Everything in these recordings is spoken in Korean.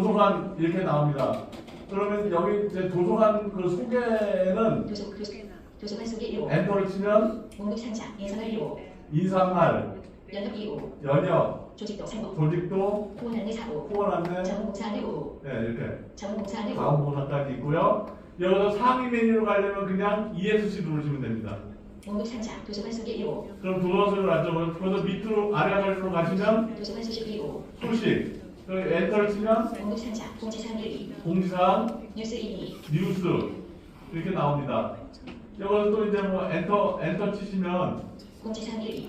도서관 이렇게 나옵니다. 그러면 여기 이제 도서관 그 소개는 도서, 도서, 도서관 소개 1호 엔터를 치면 목록 상자 인사말 1호 인상할, 연합 2호 연역, 조직도 3호 조직도, 후원 안내 4호 후원 안내, 자원봉사 안내 5호 네, 이렇게. 자원봉사 안내 5호 자원봉사까지 있고요. 여기서 상위 메뉴로 가려면 그냥 ESC 누르시면 됩니다. 목록 상자 도서관 소개 1호 그럼 도서관을 안쪽으로 그래서 밑으로 아래 화면으로 가시면 도서관 소식 2호 소식, 그 엔터를 치면 공지사항 1위 공지사항, 뉴스 2위 뉴스 이렇게 나옵니다. 여기서 또 이제 뭐 엔터 엔터 치시면 공지사항 1위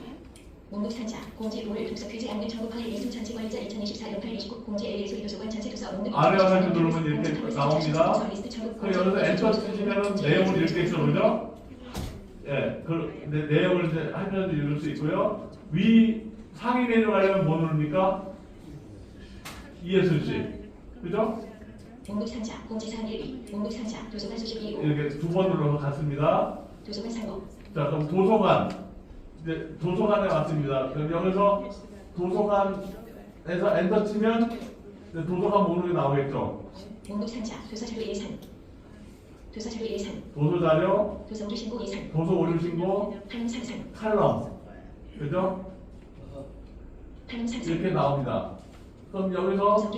목록 상자 공지 룰 독서 퀴즈 안내 청구 파일 이승 전체 관리자 2024 연팔 29 공지 AS 도서관 전체 도서 목록 아래 화면 누르면 이렇게 나옵니다. 그 여기서 엔터 치시면은 내용을 읽게 있어 그죠? 예, 그 내, 내용을 이제 화면에도 읽을 수 있고요. 위 상위 메뉴 가려면 뭐 누릅니까? ESC 그죠? 목록 상자 공지사항 1위 목록 상자 도서관 소식 2호 이렇게 두번 눌러서 갔습니다. 도서관 3호 자, 그럼 도서관. 이제 도서관에 왔습니다. 그럼 여기서 도서관에서 엔터 치면 도서관 목록이 나오겠죠. 목록 상자 도서 자료 예산 도서 자료 예산 도서 자료, 도서 우리 신고 예산 도서 오류 신고, 판음 상산 칼럼. 그죠? 판음 상산 이렇게 나옵니다. 그럼 여기서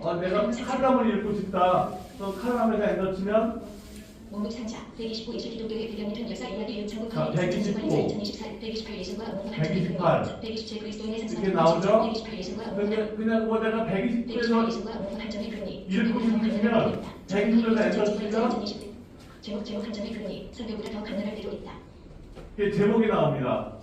어, 내가 칼럼을 읽고 싶다. 그럼 칼럼에서 엔터 치면 목록 상자 129 20 기독교회 비련이편 역사 이야기 윤창국 자, 강의 129. 2024 128 예수과 옥문 128. 127 그리스도인의 산성 이렇게 나오죠? 128 예수과 옥문 그냥, 뭐 내가 128 120도에서 예수과 옥문 한정의 그러니 읽고 싶으시면 120도에서 엔터 치면 제목 제목 한정의 그러니 설교보다 더 강렬할 때도 있다 이게 제목이 나옵니다.